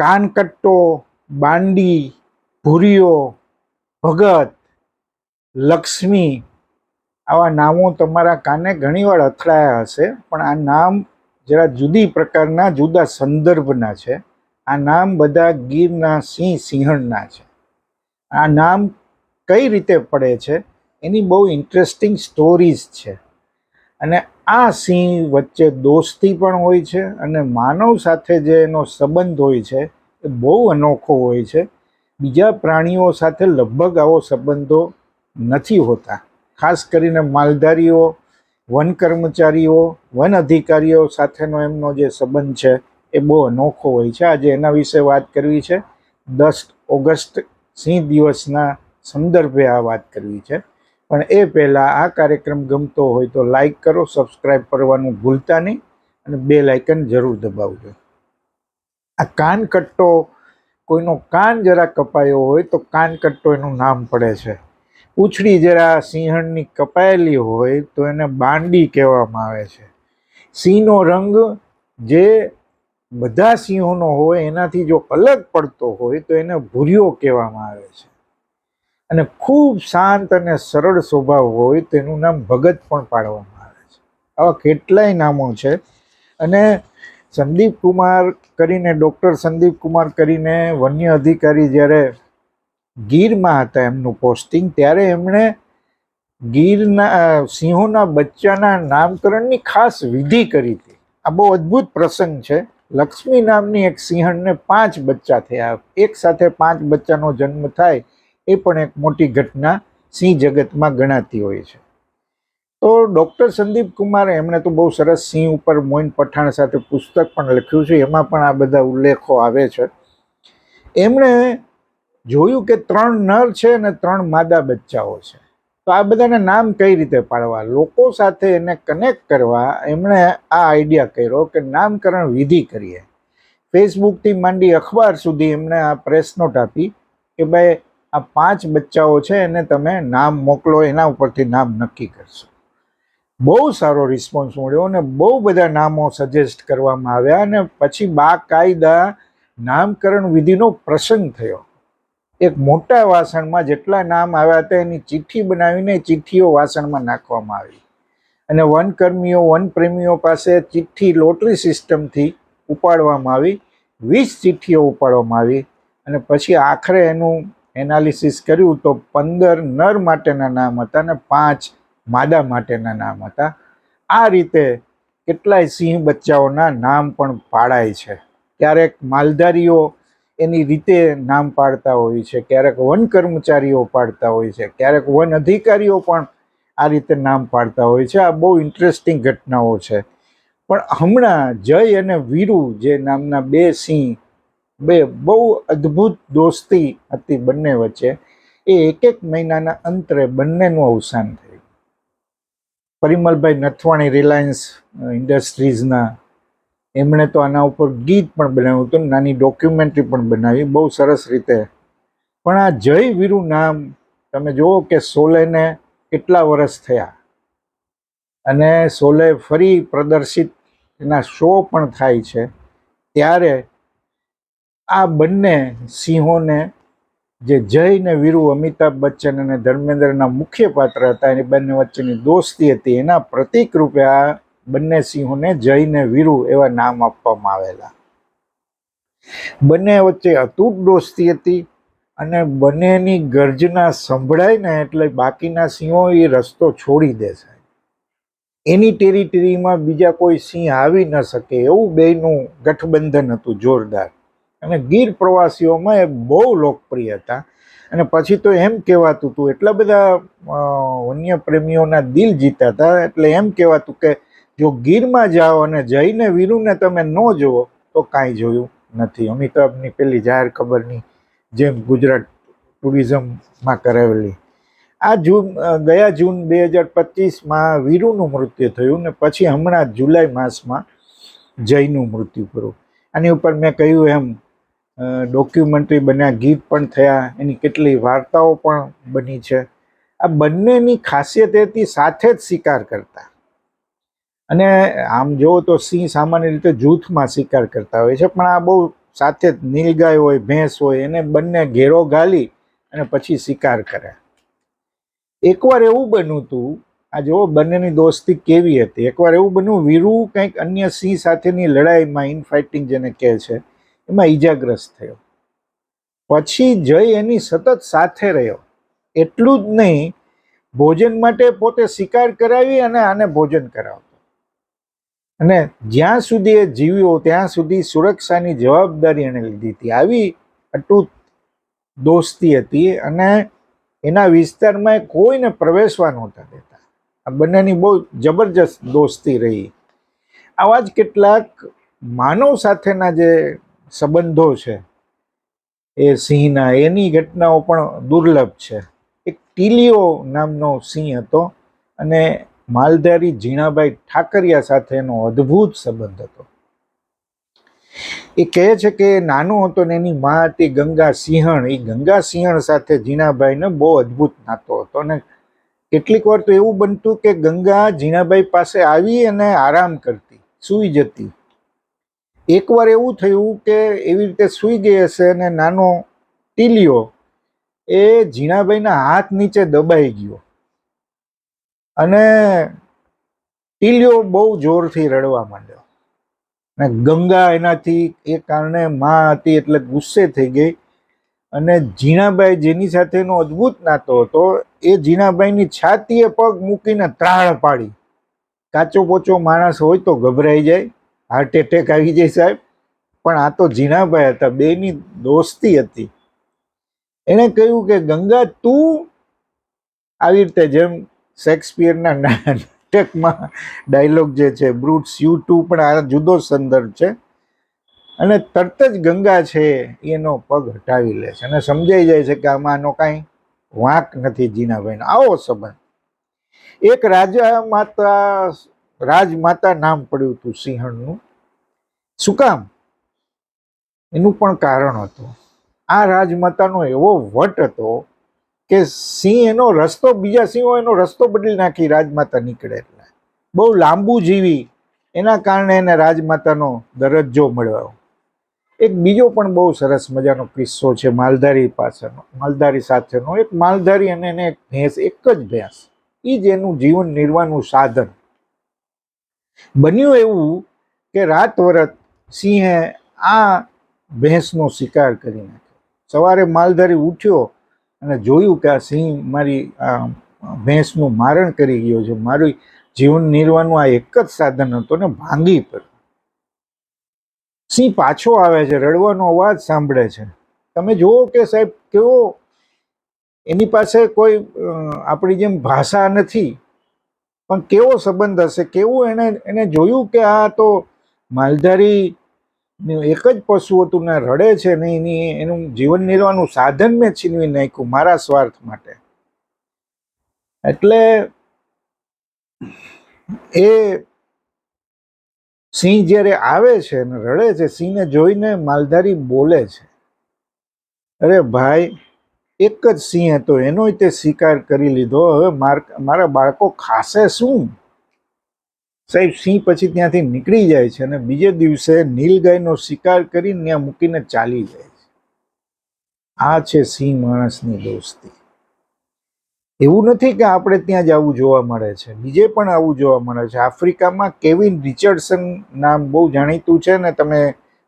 કાનકટ્ટો, બાંડી, ભૂરીઓ, ભગત, લક્ષ્મી આવા નામો તમારા કાને ઘણીવાર અથડાયા હશે, પણ આ નામ જરા જુદી પ્રકારના, જુદા સંદર્ભના છે. આ નામ બધા ગીરના સિંહ સિંહણના છે. આ નામ કઈ રીતે પડે છે? એની બહુ ઇન્ટરેસ્ટિંગ સ્ટોરીઝ છે. અને આ સિંહ વચ્ચે દોસ્તી પણ હોય છે અને માનવ સાથે જે એનો સંબંધ હોય છે એ બહુ અનોખો હોય છે. બીજા પ્રાણીઓ સાથે લગભગ આવો સંબંધો નથી હોતા. ખાસ કરીને માલધારીઓ, વન કર્મચારીઓ, વન અધિકારીઓ સાથેનો એમનો જે સંબંધ છે એ બહુ અનોખો હોય છે. આજે એના વિશે વાત કરવી છે. દસ ઓગસ્ટ સિંહ દિવસના સંદર્ભે આ વાત કરવી છે. પણ એ પહેલાં આ કાર્યક્રમ ગમતો હોય તો લાઇક કરો સબસ્ક્રાઈબ કરવાનું ભૂલતા નહીં અને બે લાઇકન જરૂર દબાવજો. આ કાન કટ્ટો કોઈનો કાન જરા કપાયો હોય તો કાન કટ્ટો એનું નામ પડે છે. પૂંછડી જરા સિંહણની કપાયેલી હોય તો એને બાંડી કહેવામાં આવે છે. સિંહનો રંગ જે બધા સિંહોનો હોય એનાથી જો અલગ પડતો હોય તો એને ભૂર્યો કહેવામાં આવે છે. અને ખૂબ શાંત અને સરળ સ્વભાવ હોય તેનું નામ ભગત પણ પાડવામાં આવે છે. આવા કેટલાય નામો છે. અને સંદીપ કુમાર કરીને, ડૉક્ટર સંદીપ કુમાર કરીને વન્ય અધિકારી જ્યારે ગીરમાં હતા એમનું પોસ્ટિંગ, ત્યારે એમણે ગીરના સિંહોના બચ્ચાના નામકરણની ખાસ વિધિ કરી હતી. આ બહુ અદ્ભુત પ્રસંગ છે. લક્ષ્મી નામની એક સિંહણને પાંચ બચ્ચા થયા. એક સાથે પાંચ બચ્ચાનો જન્મ થાય. એ પણ એક મોટી ઘટના સિંહ જગતમાં ગણાતી હોય છે. તો ડૉક્ટર સંદીપ કુમારે એમણે તો બહુ સરસ સિંહ ઉપર મોઇન પઠાણ સાથે પુસ્તક પણ લખ્યું છે, એમાં પણ આ બધા ઉલ્લેખો આવે છે. એમણે જોયું કે ત્રણ નર છે અને ત્રણ માદા બચ્ચાઓ છે. તો આ બધાને નામ કઈ રીતે પાડવા? લોકો સાથે એને કનેક્ટ કરવા એમણે આ આઈડિયા કર્યો કે નામકરણ વિધિ કરીએ. ફેસબુકથી માંડી અખબાર સુધી એમણે આ પ્રેસ નોટ આપી કે ભાઈ આ પાંચ બચ્ચાઓ છે એને તમે નામ મોકલો, એના ઉપરથી નામ નક્કી કરશો. બહુ સારો રિસ્પોન્સ મળ્યો અને બહુ બધા નામો સજેસ્ટ કરવામાં આવ્યા અને પછી બાકાયદા નામકરણ વિધિનો પ્રસંગ થયો. એક મોટા વાસણમાં જેટલા નામ આવ્યા હતા એની ચિઠ્ઠી બનાવીને ચિઠ્ઠીઓ વાસણમાં નાખવામાં આવી. અને વનકર્મીઓ, વનપ્રેમીઓ પાસે ચિઠ્ઠી લોટરી સિસ્ટમથી ઉપાડવામાં આવી, વીસ ચિઠ્ઠીઓ ઉપાડવામાં આવી અને પછી આખરે એનું એનાલિસિસ કર્યું તો પંદર નર માટેના નામ હતા અને પાંચ માદા માટેના નામ હતા. આ રીતે કેટલાય સિંહ બચ્ચાઓના નામ પણ પાડાય છે. ક્યારેક માલધારીઓ એની રીતે નામ પાડતા હોય છે, ક્યારેક વન કર્મચારીઓ પાડતા હોય છે, ક્યારેક વન અધિકારીઓ પણ આ રીતે નામ પાડતા હોય છે. આ બહુ ઇન્ટરેસ્ટિંગ ઘટનાઓ છે. પણ હમણાં જય અને વીરુ જે નામના બે સિંહ બે બહુ અદ્ભુત દોસ્તી હતી બંને વચ્ચે. એ એક એક મહિનાના અંતરે બંનેનું અવસાન થયું. પરિમલભાઈ નથવાણી રિલાયન્સ ઇન્ડસ્ટ્રીઝના. એમણે તો આના ઉપર ગીત પણ બનાવ્યું હતું, નાની ડોક્યુમેન્ટરી પણ બનાવી, બહુ સરસ રીતે. પણ આ જય વીરુ નામ, તમે જુઓ કે સોલેને કેટલા વર્ષ થયા. અને સોલે ફરી પ્રદર્શિત, એના શો પણ થાય છે. ત્યારે આ બંને સિંહોને જે જય ને વીરુ, અમિતાભ બચ્ચન અને ધર્મેન્દ્રના મુખ્ય પાત્ર હતા, એની બંને વચ્ચેની દોસ્તી હતી. એના પ્રતિક રૂપે આ બંને સિંહોને જય ને વીરુ એવા નામ આપવામાં આવેલા. બંને વચ્ચે અતૂટ દોસ્તી હતી અને બંનેની ગર્જના સંભળાય ને એટલે બાકીના સિંહો એ રસ્તો છોડી દે છે. એની ટેરિટરીમાં બીજા કોઈ સિંહ આવી ન શકે એવું બેયનું ગઠબંધન હતું જોરદાર. અને ગીર પ્રવાસીઓમાં એ બહુ લોકપ્રિય હતા. અને પછી તો એમ કહેવાતું હતું, એટલા બધા વન્ય પ્રેમીઓના દિલ જીતા હતા, એટલે એમ કહેવાતું કે જો ગીરમાં જાઓ અને જઈને વીરુને તમે ન જુઓ, તો કાંઈ જોયું નથી. અમિતાભની પેલી જાહેર ખબરની જેમ ગુજરાત ટુરિઝમમાં કરાવેલી. આ જૂન ગયા જૂન બે હજાર પચીસમાં વીરુનું મૃત્યુ થયું ને પછી હમણાં જુલાઈ માસમાં જયનું મૃત્યુ થયું. આની ઉપર મેં કહ્યું એમ ડોક્યુમેન્ટરી બન્યા, ગીત પણ થયા, એની કેટલી વાર્તાઓ પણ બની છે. આ બંનેની ખાસિયત હતી, સાથે જ શિકાર કરતા. અને આમ જુઓ તો સિંહ સામાન્ય રીતે જૂથમાં શિકાર કરતા હોય છે, પણ આ બહુ સાથે જ નીલગાય હોય, ભેંસ હોય, એને બંને ઘેરો ગાલી અને પછી શિકાર કરે એકવાર એવું બન્યું હતું આ જુઓ બંનેની દોસ્તી કેવી હતી? એકવાર એવું બન્યું, વીરુ કંઈક અન્ય સિંહ સાથેની લડાઈમાં ઇન ફાઇટિંગ જેને કહે છે. એમાં ઈજાગ્રસ્ત થયો. પછી જય એની સતત સાથે રહ્યો. એટલું જ નહીં, ભોજન માટે પોતે શિકાર કરાવી અને આને ભોજન કરાવતો. અને જ્યાં સુધી એ જીવ્યો, ત્યાં સુધી સુરક્ષાની જવાબદારી એણે લીધી હતી. આવી અટૂટ દોસ્તી હતી અને એના વિસ્તારમાં કોઈને પ્રવેશવા નહોતા દેતા. આ બંનેની બહુ જબરજસ્ત દોસ્તી રહી. આવા જ કેટલાક માનવ સાથેના જે સંબંધો છે. એ સિંહના, એની ઘટનાઓ પણ દુર્લભ છે. એક ટીલીઓ નામનો સિંહ હતો અને માલધારી ઝીણાભાઈ ઠાકરિયા સાથે એનો અદ્ભુત સંબંધ હતો. એ કહે છે કે નાનો હતો ને એની મા હતી ગંગા સિંહણ. એ ગંગા સિંહણ સાથે ઝીણાભાઈને બહુ અદ્ભુત નાતો હતો અને કેટલીક વાર તો એવું બનતું કે ગંગા ઝીણાભાઈ પાસે આવી અને આરામ કરતી, સૂઈ જતી. એકવાર એવું થયું કે એવી રીતે સૂઈ ગઈ હશે અને નાનો ટીલિયો એ ઝીણાભાઈના હાથ નીચે દબાઈ ગયો. અને ટીલિયો બહુ જોરથી રડવા માંડ્યો. અને ગંગા એનાથી એ કારણે માં હતી એટલે ગુસ્સે થઈ ગઈ. અને ઝીણાબાઈ જેની સાથેનો અદ્ભુત નાતો હતો, એ ઝીણાબાઈની છાતીએ પગ મૂકીને ત્રાળ પાડી. કાચો પોચો માણસ હોય તો ગભરાઈ જાય. હાર્ટ એટેક આવી જાય સાહેબ. પણ આ તો ઝીણાભાઈ હતા, બેની દોસ્તી હતી. એણે કહ્યું કે, ગંગા, તું આવી રીતે જેમ શેક્સપિયરના નાટકમાં ડાયલોગ જે છે, બ્રુટ્સ, યુ ટુ પણ આ જુદો સંદર્ભ છે. અને તરત જ ગંગા છે, એનો પગ હટાવી લે છે. અને સમજાઈ જાય છે કે આમાં આનો કાંઈ વાંક નથી જીનાભાઈનો આવો સંબંધ. એક રાજા માતા રાજમાતા નામ પડ્યું હતું સિંહણનું. શું કામ? એનું પણ કારણ હતું. આ રાજમાતાનો એવો વટ હતો કે સિંહ એનો રસ્તો, બીજા સિંહો એનો રસ્તો બદલી નાખી રાજમાતા નીકળે એટલે. બહુ લાંબુ જીવી, એના કારણે એને રાજમાતાનો દરજ્જો મળ્યો. એક બીજો પણ બહુ સરસ મજાનો કિસ્સો છે માલધારી પાસેનો. માલધારી સાથેનો. એક માલધારી અને એને એક ભેંસ, એક જ ભેંસ. એ જ એનું જીવન નિર્વાહનું સાધન. બન્યું એવું કે રાત વરત સિંહે આ ભેંસનો શિકાર કરી નાખ્યો. સવારે માલધારી ઉઠ્યો અને જોયું કે આ સિંહ મારી ભેંસનું મારણ કરી ગયો છે. મારું જીવન નિર્વાહનું આ એક જ સાધન હતું ને ભાંગી પડ્યું. સિંહ પાછો આવે છે, રડવાનો અવાજ સાંભળે છે. તમે જુઓ કે સાહેબ, કેવો એની પાસે કોઈ આપણી જેમ ભાષા નથી. પણ કેવો સંબંધ હશે? કેવું એને એને જોયું કે આ તો માલધારી એક જ પશુ હતું ને રડે છે ને એની, એનું જીવન નિર્વાહનું સાધન મેં છીનવી નાખ્યું મારા સ્વાર્થ માટે. એટલે એ સિંહ જ્યારે આવે છે ને રડે છે, સિંહને જોઈને માલધારી બોલે છે. અરે ભાઈ એક જ સિંહ હતો, એનોય તે શિકાર કરી લીધો. હવે મારા બાળકો ખાશે શું? સાહેબ, સિંહ પછી ત્યાંથી નીકળી જાય છે અને બીજે દિવસે નીલગાયનો શિકાર કરીને ત્યાં મૂકીને ચાલી જાય છે. આ છે સિંહ માણસની દોસ્તી. એવું નથી કે આપણે ત્યાં જ આવું જોવા મળે છે. બીજે પણ આવું જોવા મળે છે. આફ્રિકામાં કેવિન રિચર્ડસન નામ બહુ જાણીતું છે ને તમે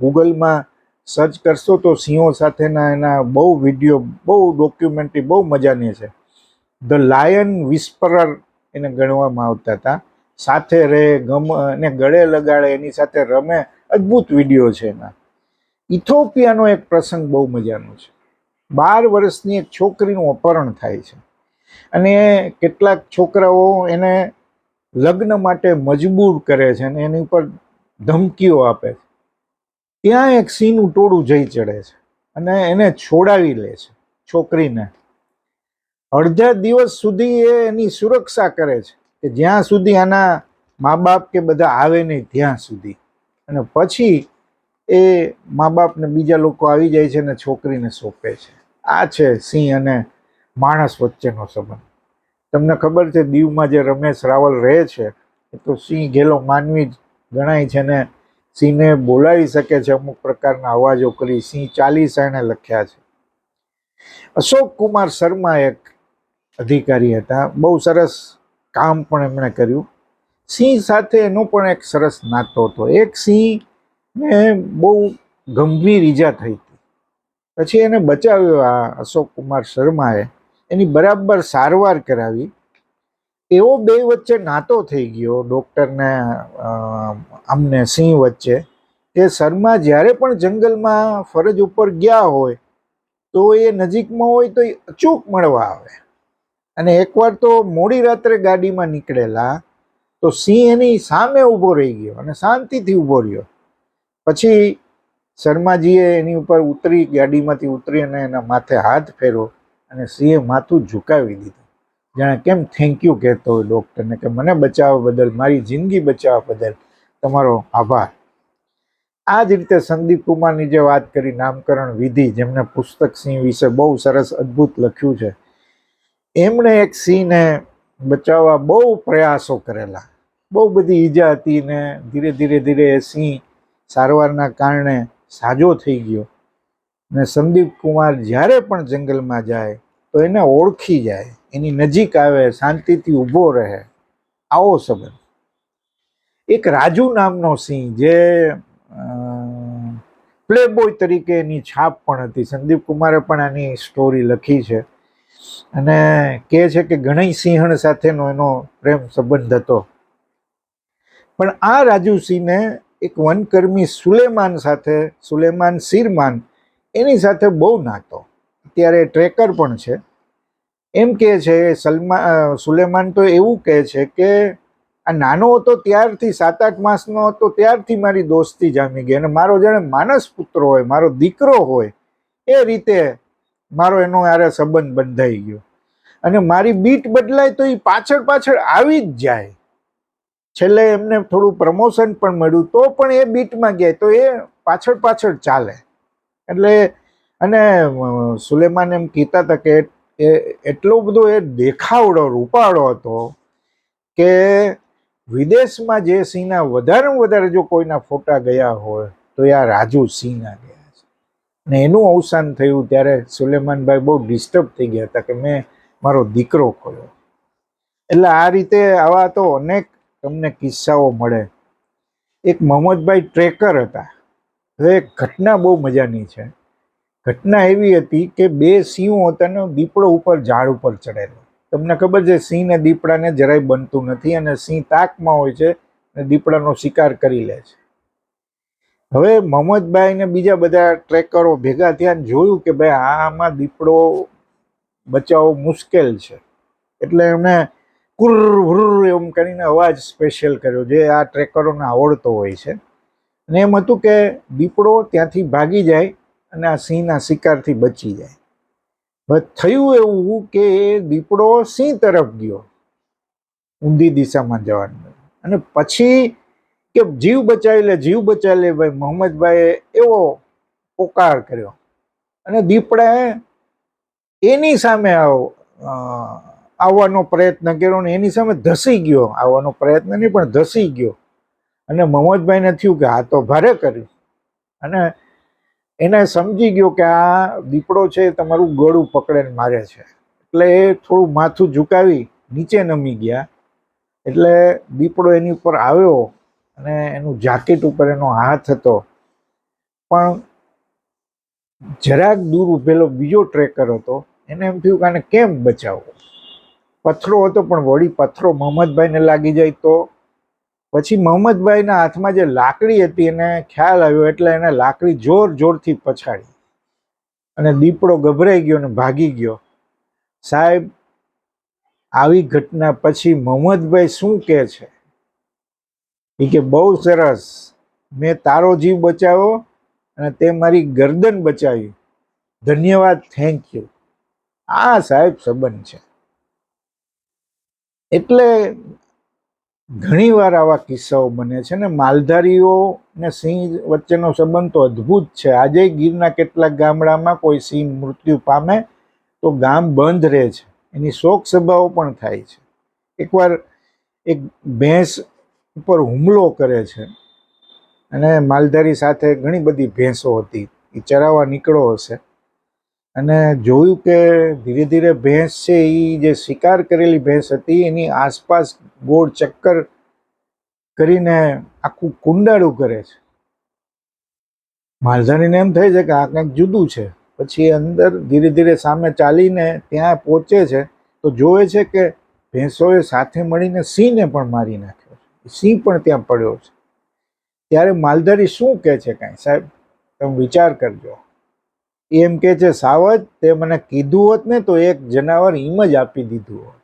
ગૂગલમાં સર્ચ કરશો તો સિંહો સાથેના એના બહુ વીડિયો, બહુ ડોક્યુમેન્ટરી બહુ મજાની છે. ધ લાયન વિસ્પરર એને ગણવામાં આવતા હતા. સાથે રહે ગમ અને ગળે લગાડે, એની સાથે રમે. અદ્ભુત વીડિયો છે એના. ઇથોપિયાનો એક પ્રસંગ બહુ મજાનો છે. બાર વર્ષની એક છોકરીનું અપહરણ થાય છે. અને કેટલાક છોકરાઓ એને લગ્ન માટે મજબૂર કરે છે અને એની ઉપર ધમકીઓ આપે છે. ત્યાં એક સિંહનું ટોળું જઈ ચડે છે અને એને છોડાવી લે છે છોકરીને. અડધા દિવસ સુધી એ એની સુરક્ષા કરે છે કે જ્યાં સુધી આના મા બાપ કે બધા આવે નહીં ત્યાં સુધી. અને પછી એ મા બાપને બીજા લોકો આવી જાય છે અને છોકરીને સોંપે છે. આ છે સિંહ અને માણસ વચ્ચેનો સંબંધ. તમને ખબર છે દીવમાં જે રમેશ રાવલ રહે છે, એ તો સિંહ ઘેલો માનવી જ ગણાય છે ને સિંહને બોલાવી શકે છે અમુક પ્રકારના અવાજો કરી સિંહ ચાલીસા એણે લખ્યા છે. અશોક કુમાર શર્મા એક અધિકારી હતા. બહુ સરસ કામ પણ એમણે કર્યું. સિંહ સાથે એનો પણ એક સરસ નાતો હતો. એક સિંહને બહુ ગંભીર ઈજા થઈ હતી. પછી એને બચાવ્યો આ અશોક કુમાર શર્માએ. એની બરાબર સારવાર કરાવી. એવો બે વચ્ચે નાતો થઈ ગયો ડૉક્ટરને અમને સિંહ વચ્ચે, કે શર્મા જ્યારે પણ જંગલમાં ફરજ ઉપર ગયા હોય, તો એ નજીકમાં હોય તો એ અચૂક મળવા આવે. અને એકવાર તો મોડી રાત્રે ગાડીમાં નીકળેલા, તો સિંહ એની સામે ઊભો રહી ગયો અને શાંતિથી ઊભો રહ્યો. પછી શર્માજીએ એની ઉપર ઉતરી, ગાડીમાંથી ઉતરી અને એના માથે હાથ ફેરો અને સિંહે માથું ઝુકાવી દીધું. જાણે કેમ થેન્ક યુ કહેતો હોય ડૉક્ટરને કે મને બચાવવા બદલ, મારી જિંદગી બચાવવા બદલ તમારો આભાર. આ જ રીતે સંદીપ કુમારની જે વાત કરી, નામકરણ વિધિ જેમને પુસ્તક સિંહ વિશે બહુ સરસ અદ્ભુત લખ્યું છે, એમણે એક સિંહને બચાવવા બહુ પ્રયાસો કરેલા. બહુ બધી ઈજા હતી ને ધીરે ધીરે ધીરે એ સિંહ સારવારના કારણે સાજો થઈ ગયો. ને સંદીપ કુમાર જ્યારે પણ જંગલમાં જાય તો એને ઓળખી જાય, એની નજીક આવે, શાંતિથી ઊભો રહે. આવો સંબંધ એક રાજુ નામનો સિંહ જે પ્લે બોય તરીકે એની છાપ પણ હતી. સંદીપ કુમારે પણ આની સ્ટોરી લખી છે. અને કહે છે કે ઘણી સિંહણ સાથેનો એનો પ્રેમ સંબંધ હતો. પણ આ રાજુ સિંહને એક વનકર્મી સુલેમાન સાથે, સુલેમાન સિરમાન, એની સાથે બહુ નાતો. અત્યારે ટ્રેકર પણ છે. એમ કહે છે, સલમા સુલેમાન તો એવું કહે છે કે આ નાનો હતો ત્યારથી સાત આઠ માસનો હતો ત્યારથી મારી દોસ્તી જામી ગઈ. અને મારો જાણે માનસ પુત્ર હોય, મારો દીકરો હોય, એ રીતે મારો એનો યારે સંબંધ બંધાઈ ગયો. અને મારી બીટ બદલાય તો એ પાછળ પાછળ આવી જ જાય. છેલ્લે એમને થોડું પ્રમોશન પણ મળ્યું, તો પણ એ બીટમાં ગયા, તો એ પાછળ પાછળ ચાલે. એટલે, અને સુલેમાન એમ કહેતા હતા કે એ એટલો બધો એ દેખાવડો, રૂપાળો હતો કે વિદેશમાં જે સિંહના વધારેમાં વધારે જો કોઈના ફોટા ગયા હોય, તો એ આ રાજુ સિંહના ગયા છે. અને એનું અવસાન થયું ત્યારે સુલેમાનભાઈ બહુ ડિસ્ટર્બ થઈ ગયા હતા કે મેં મારો દીકરો ખોયો એટલે આ રીતે આવા તો અનેક તમને કિસ્સાઓ મળે. એક મોહમ્મદભાઈ ટ્રેકર હતા. હવે એક ઘટના બહુ મજાની છે. ઘટના એવી હતી કે બે સિંહો હતા ને દીપડો ઉપર ઝાડ ઉપર ચડેલો. તમને ખબર છે સિંહ ને દીપડાને જરાય બનતું નથી અને સિંહ તાકમાં હોય છે અને દીપડાનો શિકાર કરી લે છે. હવે મોહમ્મદભાઈ ને બીજા બધા ટ્રેકરો ભેગા થયા જોયું કે ભાઈ આમાં દીપડો બચાવવો મુશ્કેલ છે. એટલે એમણે કુર હુર એમ કરીને અવાજ સ્પેશિયલ કર્યો, જે આ ટ્રેકરોને આવડતો હોય છે. અને એમ હતું કે દીપડો ત્યાંથી ભાગી જાય અને આ સિંહના શિકારથી બચી જાય. થયું એવું કે દીપડો સિંહ તરફ ગયો. ઊંધી દિશામાં જવાનું અને પછી કે જીવ બચાવી લે, જીવ બચાવી લે ભાઈ, મોહમ્મદભાઈએ એવો પોકાર કર્યો. અને દીપડાએ એની સામે આવ આવવાનો પ્રયત્ન કર્યો ને એની સામે ધસી ગયો. આવવાનો પ્રયત્ન નહીં પણ ધસી ગયો. અને મોહમ્મદભાઈને થયું કે આ તો ભારે કર્યું. અને એને સમજી ગયો કે આ દીપડો છે તમારું ગળું પકડીને મારે છે. એટલે એ થોડું માથું ઝુકાવી નીચે નમી ગયા. એટલે દીપડો એની ઉપર આવ્યો અને એનું જાકેટ ઉપર એનો હાથ હતો. પણ જરાક દૂર ઉભેલો બીજો ટ્રેકર હતો. એને એમ થયું કે આને કેમ બચાવવો? પથરો હતો પણ વળી પથરો મોહમ્મદભાઈને લાગી જાય તો પછી મોહમ્મદભાઈના હાથમાં જે લાકડી હતી એને ખ્યાલ આવ્યો એટલે એને લાકડી જોર જોરથી પછાડી. અને દીપડો ગભરાઈ ગયો અને ભાગી ગયો. સાહેબ, આવી ઘટના પછી મોહમ્મદભાઈ શું કહે છે? એ કે, બહુ સરસ. મેં તારો જીવ બચાવ્યો અને તે મારી ગરદન બચાવી. ધન્યવાદ થેન્ક યુ આ સાહેબ સંબંધ છે. એટલે ઘણીવાર આવા કિસ્સાઓ બને છે ને માલધારીઓ ને સિંહ વચ્ચેનો સંબંધ તો અદ્ભુત છે. આજે ગીરના કેટલાક ગામડામાં કોઈ સિંહ મૃત્યુ પામે તો ગામ બંધ રહે છે. એની શોક સભાઓ પણ થાય છે. એકવાર એક ભેંસ ઉપર હુમલો કરે છે અને માલધારી સાથે ઘણી બધી ભેંસો હતી. એ ચરાવવા નીકળો હશે. અને જોયું કે ધીરે ધીરે ભેંસ છે, એ જે શિકાર કરેલી ભેંસ હતી, એની આસપાસ ગોળ ચક્કર કરીને આખું કુંડાળું કરે છે. માલધારીને એમ થાય છે કે આ કંઈક જુદું છે. પછી અંદર ધીરે ધીરે સામે ચાલીને ત્યાં પહોંચે છે. તો જોવે છે કે ભેંસોએ સાથે મળીને સિંહને પણ મારી નાખ્યો છે. સિંહ પણ ત્યાં પડ્યો છે. ત્યારે માલધારી શું કહે છે કાંઈ? સાહેબ, તમે વિચાર કરજો. એમ કે છે સાવજ તે મને કીધું હોત ને, તો એક જનાવર ઈમ જ આપી દીધું હોત.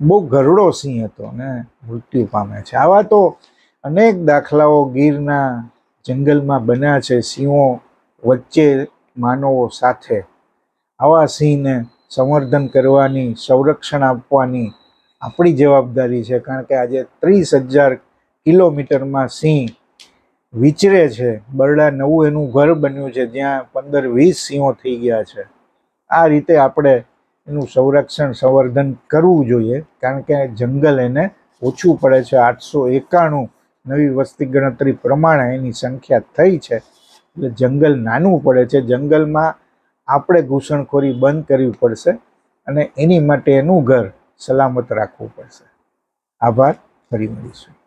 બહુ ગરડો સિંહ હતો ને, મૃત્યુ પામે છે. આવા તો અનેક દાખલાઓ ગીરના જંગલમાં બન્યા છે, સિંહો વચ્ચે માનવો સાથે. આવા સિંહને સંવર્ધન કરવાની, સંરક્ષણ આપવાની આપણી જવાબદારી છે, કારણ કે આજે ત્રીસ હજાર કિલોમીટરમાં સિંહ વિચરે છે. બરડા નવું એનું ઘર બન્યું છે. જ્યાં પંદર વીસ સિંહો થઈ ગયા છે. આ રીતે આપણે એનું સંરક્ષણ, સંવર્ધન કરવું જોઈએ. કારણ કે જંગલ એને ઓછું પડે છે. આઠસો એકાણું નવી વસ્તી ગણતરી પ્રમાણે એની સંખ્યા થઈ છે. એટલે જંગલ નાનું પડે છે. જંગલમાં આપણે ઘૂસણખોરી બંધ કરવી પડશે અને એની માટે એનું ઘર સલામત રાખવું પડશે. આભાર. ફરી મળીશું.